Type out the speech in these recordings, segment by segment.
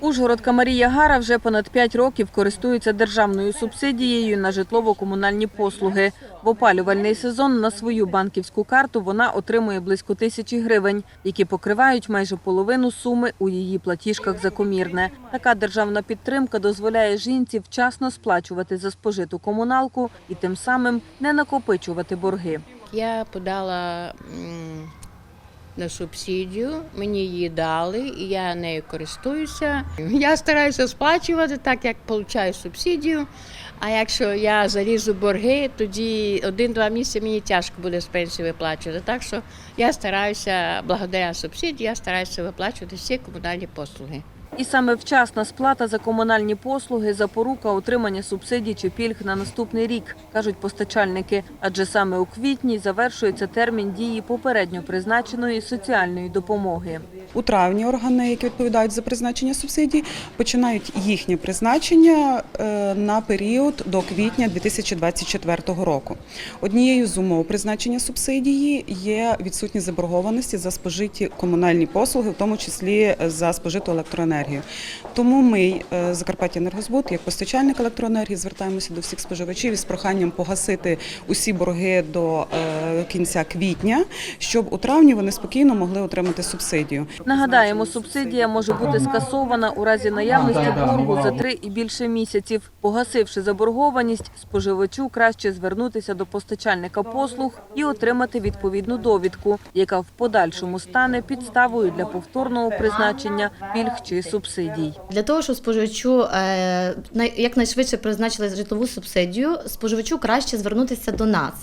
Ужгородка Марія Гара вже понад 5 років користується державною субсидією на житлово-комунальні послуги. В опалювальний сезон на свою банківську карту вона отримує близько тисячі гривень, які покривають майже половину суми у її платіжках за комірне. Така державна підтримка дозволяє жінці вчасно сплачувати за спожиту комуналку і тим самим не накопичувати борги. Я подала на субсидію, мені її дали, і я нею користуюся. Я стараюся сплачувати так, як отримую субсидію. А якщо я залізу борги, тоді один-два місяці мені тяжко буде з пенсії виплачувати. Так що я стараюся, благодаря субсидії, я стараюся виплачувати всі комунальні послуги. І саме вчасна сплата за комунальні послуги запорука отримання субсидій чи пільг на наступний рік, кажуть постачальники. Адже саме у квітні завершується термін дії попередньо призначеної соціальної допомоги. У травні органи, які відповідають за призначення субсидій, починають їхнє призначення е, на період до квітня 2024 року. Однією з умов призначення субсидії є відсутність заборгованості за спожиті комунальні послуги, в тому числі за спожиту електроенергію. Тому ми, е, Закарпаття Енергозбут, як постачальник електроенергії, звертаємося до всіх споживачів із проханням погасити усі борги до е, кінця квітня, щоб у травні вони спокійно могли отримати субсидію. Нагадаємо, субсидія може бути скасована у разі наявності боргу за три і більше місяців. Погасивши заборгованість, споживачу краще звернутися до постачальника послуг і отримати відповідну довідку, яка в подальшому стане підставою для повторного призначення пільг чи субсидій. Для того, щоб споживачу е, якнайшвидше призначили житлову субсидію, споживачу краще звернутися до нас,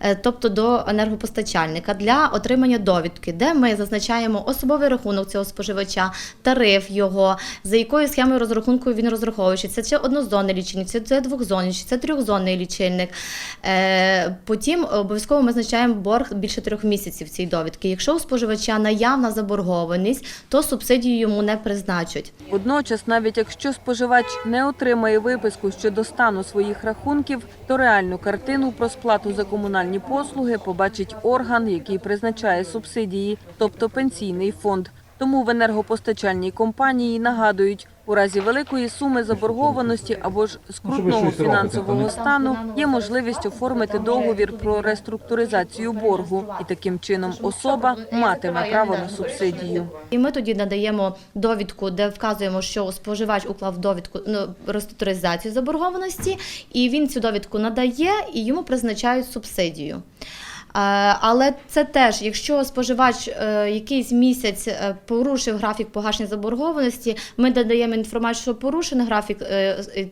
е, тобто до енергопостачальника, для отримання довідки, де ми зазначаємо особовий рахунок цього споживача, тариф його, за якою схемою розрахунку він розраховується. Це чи однозонний лічильник, чи це двохзонний, чи це трьохзонний лічильник. Е, Потім обов'язково ми зазначаємо борг більше трьох місяців цієї довідки. Якщо у споживача наявна заборгованість, то субсидію йому не призначать. Водночас, навіть якщо споживач не отримає виписку щодо стану своїх рахунків, то реальну картину про сплату за комунальні послуги побачить орган, який призначає субсидії, тобто пенсійний фонд. Тому в енергопостачальній компанії нагадують, у разі великої суми заборгованості або ж скрутного фінансового стану є можливість оформити договір про реструктуризацію боргу, і таким чином особа матиме право на субсидію. І ми тоді надаємо довідку, де вказуємо, що споживач уклав довідку ну, реструктуризацію заборгованості, і він цю довідку надає і йому призначають субсидію. Е, Але це теж, якщо споживач е, якийсь місяць е, порушив графік погашення заборгованості, ми додаємо інформацію, що порушений графік,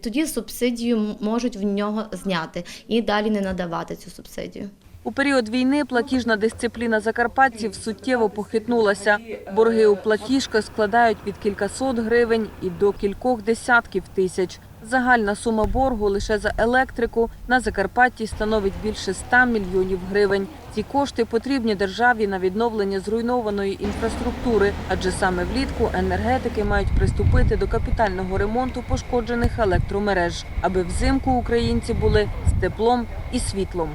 тоді субсидію можуть в нього зняти і далі не надавати цю субсидію. У період війни платіжна дисципліна закарпатців суттєво похитнулася. Борги у платіжках складають від кількасот гривень і до кількох десятків тисяч. Загальна сума боргу лише за електрику на Закарпатті становить більше 100 мільйонів гривень. Ці кошти потрібні державі на відновлення зруйнованої інфраструктури, адже саме влітку енергетики мають приступити до капітального ремонту пошкоджених електромереж, аби взимку українці були з теплом і світлом.